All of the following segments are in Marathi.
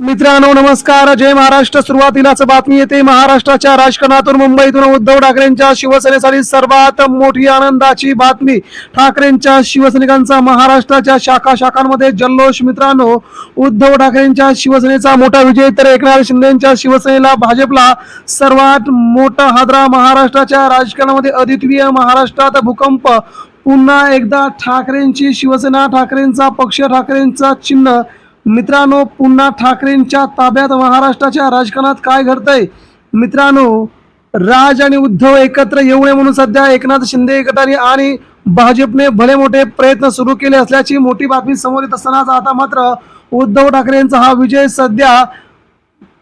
मित्रांनो नमस्कार. जय महाराष्ट्र. सुरुवातीलाच बातमी येते. महाराष्ट्राच्या राजकारणातून मुंबईतून उद्धव ठाकरेंच्या शिवसेनेसाठी सर्वात मोठी आनंदाची बातमी. ठाकरेंच्या शिवसैनिकांचा महाराष्ट्राच्या शाखा शाखांमध्ये जल्लोष. मित्रांनो उद्धव ठाकरेंच्या शिवसेनेचा मोठा विजय तर एकनाथ शिंदेच्या शिवसेनेला भाजपला सर्वात मोठा हादरा महाराष्ट्राच्या राजकारणामध्ये अद्वितीय महाराष्ट्रात भूकंप. पुन्हा एकदा ठाकरेंची शिवसेना ठाकरेंचा पक्ष ठाकरेंचा चिन्ह मित्रांनो पुन्हा ठाकरेंच्या ताब्यात महाराष्ट्राच्या राजकारणात काय घडतंय? मित्रांनो राज आणि उद्धव एकत्र येऊ नये म्हणून सध्या एकनाथ शिंदे गटाने आणि भाजपने भले मोठे प्रयत्न सुरू केले असल्याची मोठी बातमी समोर येत असतानाच आता मात्र उद्धव ठाकरेंचा हा विजय सध्या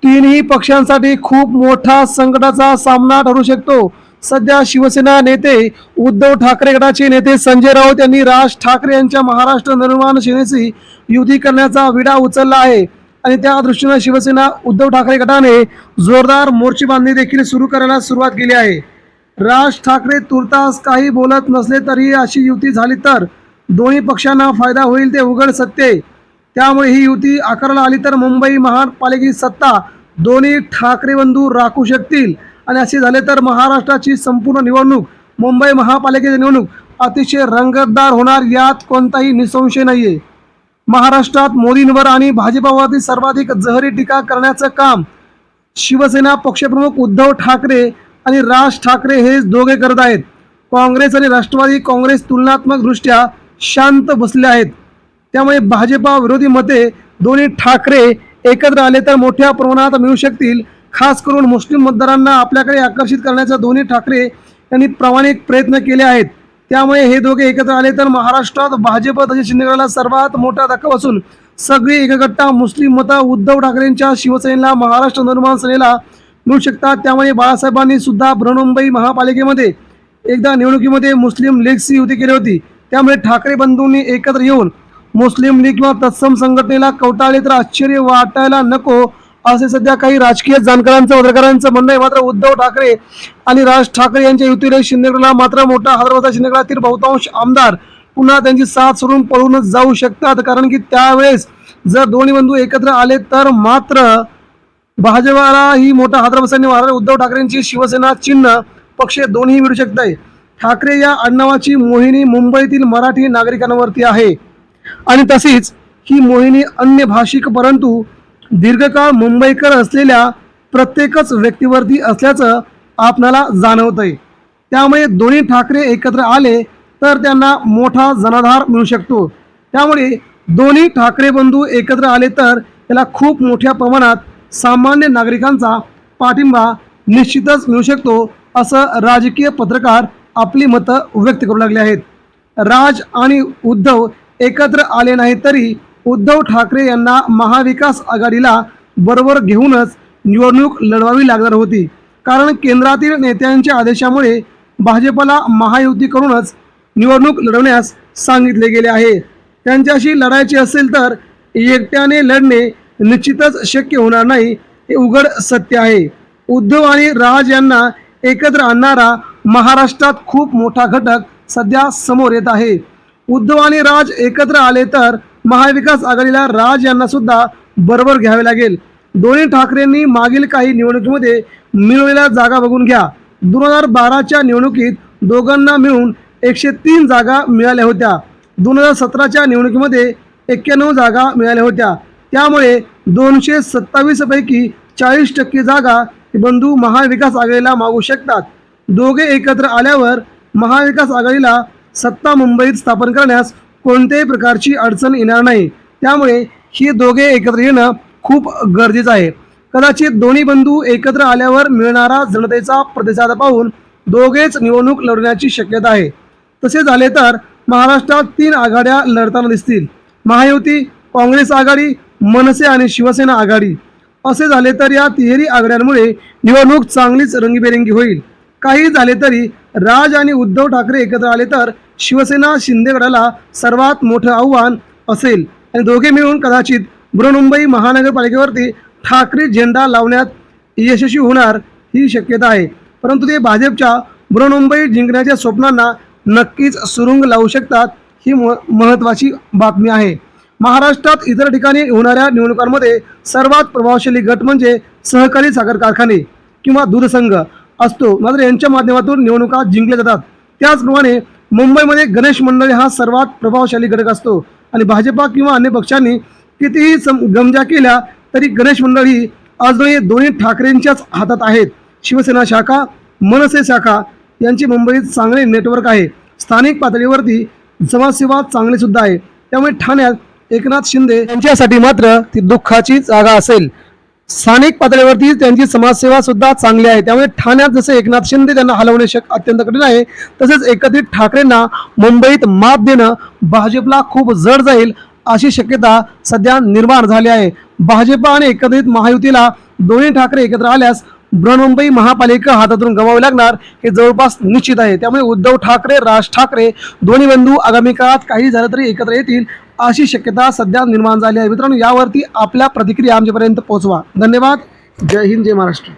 तीनही पक्षांसाठी खूप मोठा संकटाचा सामना ठरू शकतो. सध्या शिवसेना नेते उद्धव ठाकरे गटाचे नेते संजय राऊत यांनी राज ठाकरे यांच्या महाराष्ट्र निर्माण सेनेशी युती करण्याचा विडा उचलला आहे. आणि त्या दृष्टीनं शिवसेना उद्धव ठाकरे गटाने जोरदार मोर्चे बांधणी देखील सुरू करायला सुरुवात केली आहे. राज ठाकरे तुर्तास काही बोलत नसले तरी अशी युती झाली तर दोन्ही पक्षांना फायदा होईल ते उघड सत्य त्यामुळे ही युती आकाराला आली तर मुंबई महापालिकेची सत्ता दोन्ही ठाकरे बंधू राखू शकतील. आणि असे झाले तर महाराष्ट्राची संपूर्ण निवडणूक मुंबई महापालिकेची निवडणूक अतिशय रंगतदार होणार यात कोणताही निसंशय आहे महाराष्ट्रात मोदींवर आणि भाजपावरती सर्वाधिक जहरी टीका करण्याचं काम शिवसेना पक्षप्रमुख उद्धव ठाकरे आणि राज ठाकरे हे दोघे करत आहेत. काँग्रेस आणि राष्ट्रवादी काँग्रेस तुलनात्मकदृष्ट्या शांत बसले आहेत. त्यामुळे भाजपा विरोधी मते दोन्ही ठाकरे एकत्र आले तर मोठ्या प्रमाणात मिळू शकतील खास करून मुस्लिम मतदारांना आपल्याकडे आकर्षित करण्याचा दोन्ही ठाकरे यांनी प्रामाणिक प्रयत्न केले आहेत. त्यामुळे हे दोघे एकत्र आले तर महाराष्ट्रात भाजप तसेच शिंदेगडाला सर्वात मोठा धक्का असून सगळी एकगट्टा मुस्लिम मता उद्धव ठाकरेंच्या शिवसेनेला महाराष्ट्र निर्माण सेनेला मिळू शकतात. त्यामुळे बाळासाहेबांनी सुद्धा बृहन्मुंबई महापालिकेमध्ये एकदा निवडणुकीमध्ये मुस्लिम लीगची युती केली होती. त्यामुळे ठाकरे बंधूंनी एकत्र येऊन मुस्लिम लीग किंवा तत्सम संघटनेला कवटाळले तर आश्चर्य वाटायला नको असे सध्या काही राजकीय जाणकारांचं पत्रकारांचं म्हणणं आहे. मात्र उद्धव ठाकरे आणि राज ठाकरे यांच्या युतीने शिंदेगडला मात्र मोठा हादरवता शिंदेगडातील बहुतांश आमदार पुन्हा त्यांची साथ सोडून पळूनच जाऊ शकतात. कारण की त्यावेळेस जर दोन्ही बंधू एकत्र आले तर मात्र भाजपाला ही मोठा हादरा बसण्याने वाढणार उद्धव ठाकरेंची शिवसेना चिन्ह पक्ष दोन्ही मिळू शकत आहे ठाकरे या आडनावाची मोहिनी मुंबईतील मराठी नागरिकांवरती आहे. आणि तशीच ही मोहिनी अन्य भाषिक परंतु दीर्घकाळ मुंबईकर असलेल्या प्रत्येकच व्यक्तीवरती असल्याचं आपणाला जाणवत आहे त्यामुळे दोन्ही ठाकरे एकत्र आले तर त्यांना मोठा जनाधार मिळू शकतो. त्यामुळे दोन्ही ठाकरे बंधू एकत्र आले तर त्याला खूप मोठ्या प्रमाणात सामान्य नागरिकांचा पाठिंबा निश्चितच मिळू शकतो असं राजकीय पत्रकार आपली मतं व्यक्त करू लागले आहेत. राज आणि उद्धव एकत्र आले नाही तरी उद्धव ठाकरे यांना महाविकास आघाडीला बरोबर घेऊनच निवडणूक लढवावी लागणार होती. कारण केंद्रातील नेत्यांच्या आदेशामुळे भाजपला महायुती करूनच निवडणूक लढवण्यास सांगितले गेले आहे. त्यांच्याशी लढायचे असेल तर एकट्याने लढणे निश्चितच शक्य होणार नाही हे उघड सत्य आहे. उद्धव आणि राज यांना एकत्र आणणारा महाराष्ट्रात खूप मोठा घटक सध्या समोर येत आहे. उद्धव आणि राज एकत्र आले तर महाविकास आघाडीला राज यांना सुद्धा बरोबर घ्यावे लागेल. दोन्ही ठाकरेंनी मागील काही निवडणुकीमध्ये मिळवलेल्या जागा बघून घ्या. दोन हजार बाराच्या निवडणुकीत दोघांना मिळून एकशे तीन जागा मिळाल्या होत्या. दोन हजार सतराच्या निवडणुकीमध्ये एक्क्याण्णव जागा मिळाल्या होत्या. त्यामुळे दोनशे सत्तावीसपैकी चाळीस टक्के जागा बंधू महाविकास आघाडीला मागू शकतात. दोघे एकत्र आल्यावर महाविकास आघाडीला सत्ता मुंबईत स्थापन करण्यास कोणत्याही प्रकारची अडचण येणार नाही. त्यामुळे हे दोघे एकत्र येणं खूप गरजेचं आहे. कदाचित दोन्ही बंधू एकत्र आल्यावर मिळणारा जनतेचा प्रतिसाद पाहून दोघेच निवडणूक लढण्याची शक्यता आहे. तसे झाले तर महाराष्ट्रात तीन आघाड्या लढताना दिसतील. महायुती काँग्रेस आघाडी मनसे आणि शिवसेना आघाडी. असे झाले तर या तिहेरी आघाड्यांमुळे निवडणूक चांगलीच रंगीबेरंगी होईल. काही झाले तरी राज आणि उद्धव ठाकरे एकत्र आले तर शिवसेना शिंदेगडाला सर्वात मोठं आव्हान असेल. आणि दोघे मिळून कदाचित बृहमुंबई महानगरपालिकेवरती ठाकरे झेंडा लावण्यात यशस्वी होणार ही शक्यता आहे. परंतु ते भाजपच्या बृहमुंबई जिंकण्याच्या स्वप्नांना नक्कीच सुरुंग लावू शकतात ही म महत्त्वाची बातमी आहे. महाराष्ट्रात इतर ठिकाणी होणाऱ्या निवडणुकांमध्ये सर्वात प्रभावशाली गट म्हणजे सहकारी साखर कारखाने किंवा दूध संघ असतो. मात्र यांच्या माध्यमातून निवडणुका जिंकल्या जातात. त्याचप्रमाणे मुंबईमध्ये गणेश मंडळी हा सर्वात प्रभावशाली घटक असतो. आणि भाजपा किंवा अन्य पक्षांनी कितीही सम गमजा केल्या तरी गणेश मंडळ ही अजूनही दोन्ही ठाकरेंच्याच हातात आहेत. शिवसेना शाखा मनसे शाखा यांची मुंबईत चांगले नेटवर्क आहे. स्थानिक पातळीवरती समाजसेवा चांगली सुद्धा आहे. त्यामुळे ठाण्यात एकनाथ शिंदे यांच्यासाठी मात्र ती दुःखाची जागा असेल. स्थानिक पातळीवरती त्यांची समाजसेवा सुद्धा चांगली आहे. त्यामुळे ठाण्यात जसं एकनाथ शिंदे त्यांना हलवणे शक अत्यंत कठीण आहे तसेच एकत्रित ठाकरेंना मुंबईत मात देणं भाजपला खूप जड जाईल अशी शक्यता सध्या निर्माण झाली आहे. भाजप आणि एकत्रित महायुतीला दोन्ही ठाकरे एकत्र आल्यास बृहन्मुंबई महापालिका हातातून गमावी लागणार हे जवळपास निश्चित आहे. त्यामुळे उद्धव ठाकरे राज ठाकरे दोन्ही बंधू आगामी काळात काही झालं तरी एकत्र येतील अशी शक्यता सध्या निर्माण झाली आहे. मित्रांनो यावरती आपल्या प्रतिक्रिया आमच्यापर्यंत पोहोचवा. धन्यवाद. जय हिंद जय महाराष्ट्र.